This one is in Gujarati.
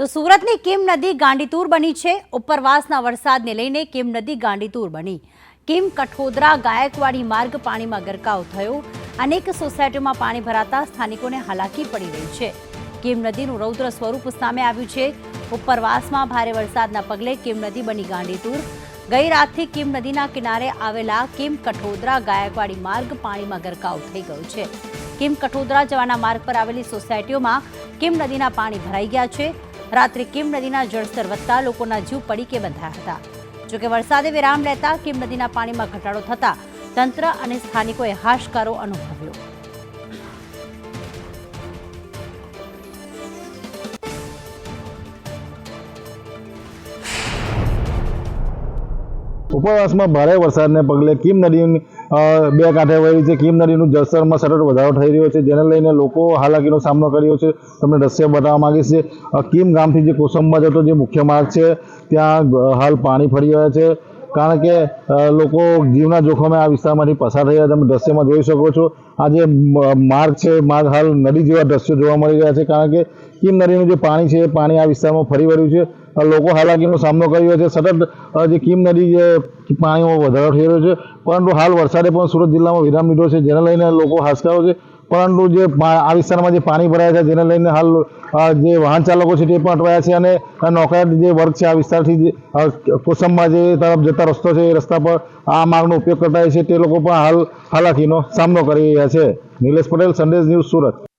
તો સુરતની કિમ નદી ગાંડીતુર બની છે. ઉપરવાસના વરસાદને લઈને કિમ નદી ગાંડીતુર બની. કિમ કઠોદરા ગાયકવાડી માર્ગ પાણીમાં ગરકાવ થયો. અનેક સોસાયટીઓમાં પાણી ભરાતા સ્થાનિકોને હાલાકી પડી રહી છે. કિમ નદીનું રૌદ્ર સ્વરૂપ સામે આવ્યું છે. ઉપરવાસમાં ભારે વરસાદના પગલે કિમ નદી બની ગાંડીતુર. ગઈ રાતથી કિમ નદીના કિનારે આવેલા કિમ કઠોદરા ગાયકવાડી માર્ગ પાણીમાં ગરકાવ થઈ ગયો છે. કિમ કઠોદરા જવાના માર્ગ પર આવેલી સોસાયટીઓમાં કિમ નદીના પાણી ભરાઈ ગયા છે. રાત્રે કિમ નદીના જળસ્તર વધતા લોકોના જીવ પડીકે બંધાયા હતા. જોકે વરસાદે વિરામ લેતા કિમ નદીના પાણીમાં ઘટાડો થતા તંત્ર અને સ્થાનિકોએ હાશકારો અનુભવ્યો. ઉપરવાસમાં ભારે વરસાદને પગલે કિમ નદી અ, બે કાંઠે વહી છે કીમ નદીનું જળસ્તરમાં સતત વધારો થઈ રહ્યો છે, જેને લઈને લોકો હાલાકીનો સામનો કર્યો છે. તમને દ્રશ્ય બતાવવા માંગીશ છે કીમ ગામથી જે કોસંબા જતો જે મુખ્ય માર્ગ છે, ત્યાં હાલ પાણી ફરી રહ્યા છે. કારણ કે લોકો જીવના જોખમે આ વિસ્તારમાંથી પસાર રહ્યા તમે દ્રશ્યમાં જોઈ શકો છો, આ જે માર્ગ છે, માર્ગ હાલ નદી જેવા દ્રશ્યો જોવા મળી રહ્યા છે. કારણ કે, કિમ નદીનું જે પાણી છે, એ પાણી આ વિસ્તારમાં ફરી વળ્યું છે. લોકો હાલાકીનો સામનો કરી રહ્યો છે. સતત જે કિમ નદી જે પાણીમાં વધારો થઈ રહ્યો છે. પરંતુ હાલ વરસાદે પણ સુરત જિલ્લામાં વિરામ લીધો છે, જેને લઈને લોકો હાશકારો છે. પરંતુ જે આ વિસ્તારમાં જે પાણી ભરાયા છે, જેને લઈને હાલ જે વાહન ચાલકો છે તે પણ અટવાયા છે અને નોકરિયાત જે વર્ગ છે આ વિસ્તારથી અ, જે તરફ જતા રસ્તો છે એ રસ્તા પર આ માર્ગનો ઉપયોગ કરતા હોય છે તે લોકો પણ હાલ હાલાકીનો સામનો કરી રહ્યા છે. નિલેશ પટેલ સંદેશ ન્યૂઝ સુરત.